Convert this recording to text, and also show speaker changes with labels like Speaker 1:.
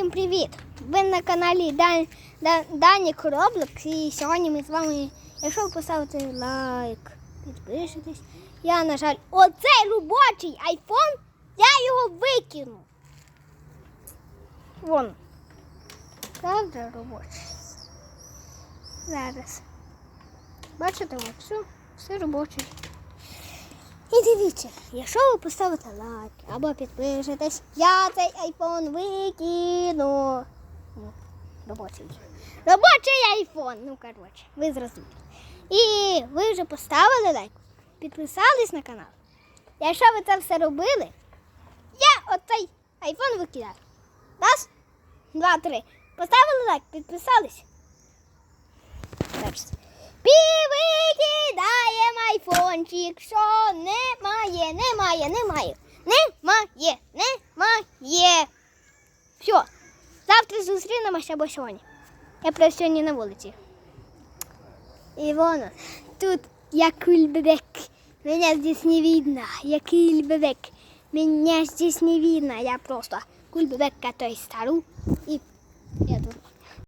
Speaker 1: Всім привіт! Ви на каналі Дан, Дан, Дані Короблик і сьогодні ми з вами, якщо ви поставите лайк, підпишетесь. Я, на жаль, оцей робочий айфон, я його викину. Вон. Правда робочий? Зараз. Бачите, все, все робочий. І дивіться, якщо ви поставите лайк або підпишетесь, я цей айфон викину. Ну, робочий. Робочий айфон. Ну, коротше, ви зрозуміли. І ви вже поставили лайк, підписались на канал. Якщо ви це все робили, я оцей айфон викидаю. Раз, два, три. Поставили лайк, підписались. Зараз. Айфончик, що немає, немає, немає, немає, немає. Все, завтра зустрінемося або сьогодні. Я просто сьогодні на вулиці. І воно, тут я кульбебек. Меня здесь не видно, я кульбебек. Меня здесь не видно, я просто кульбебек, который стару. И я тут.